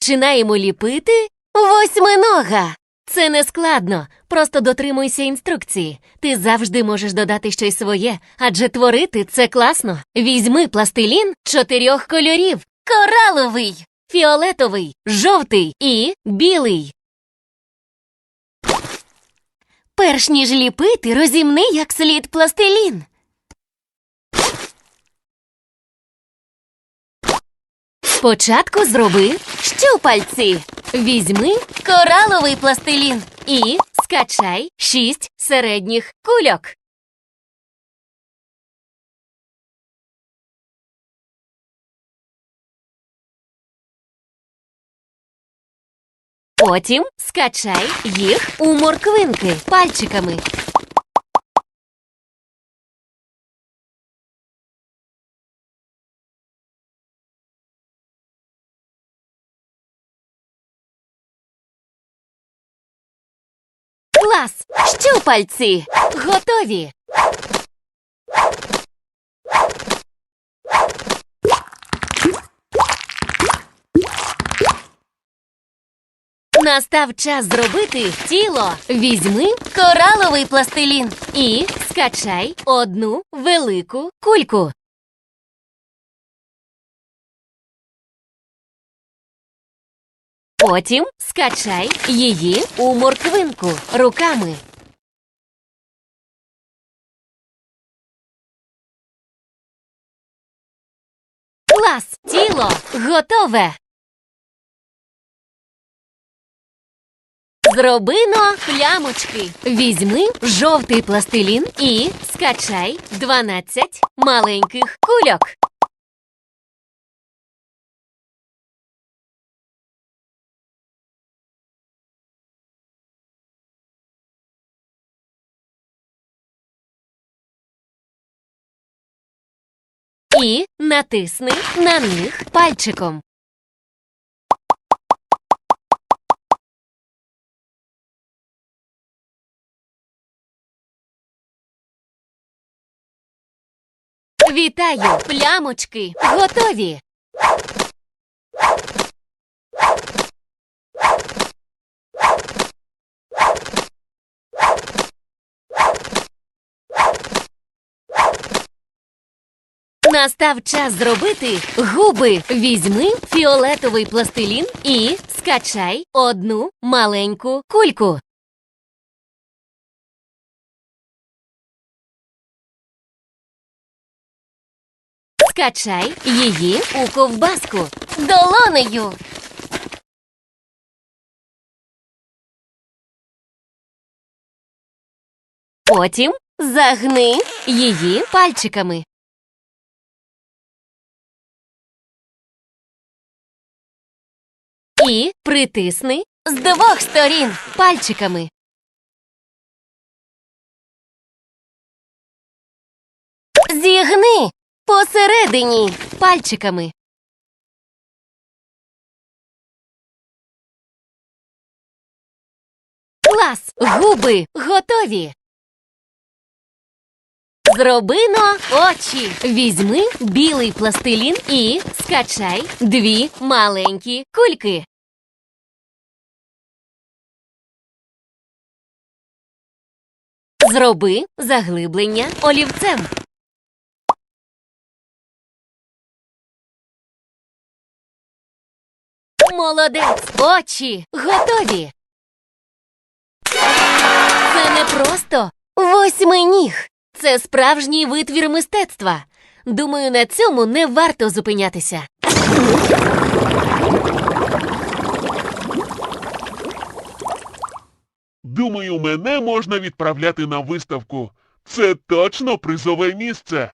Починаємо ліпити восьминога. Це не складно, просто дотримуйся інструкції. Ти завжди можеш додати щось своє, адже творити це класно. Візьми пластилін чотирьох кольорів: кораловий, фіолетовий, жовтий і білий. Перш ніж ліпити, розімни як слід пластилін. Спочатку зроби щупальці. Візьми кораловий пластилін і скачай шість середніх кульок. Потім скачай їх у морквинки пальчиками. Клас! Щупальці! Готові! Настав час зробити тіло. Візьми кораловий пластилін і скачай одну велику кульку. Потім скачай її у морквинку руками. Клас! Тіло готове! Зробино плямочки. Візьми жовтий пластилін і скачай 12 маленьких кульок. І натисни на них пальчиком. Вітаю! Плямочки готові! Настав час зробити губи. Візьми фіолетовий пластилін і скачай одну маленьку кульку. Скачай її у ковбаску долонею. Потім загни її пальчиками. І притисни з двох сторін пальчиками. Зігни посередині пальчиками. Клас! Губи готові. Зробино очі. Візьми білий пластилін і скачай дві маленькі кульки. Зроби заглиблення олівцем. Молодець! Очі готові. Це не просто восьминіг. Це справжній витвір мистецтва. Думаю, на цьому не варто зупинятися. Думаю, мене можна відправляти на виставку. Це точно призове місце.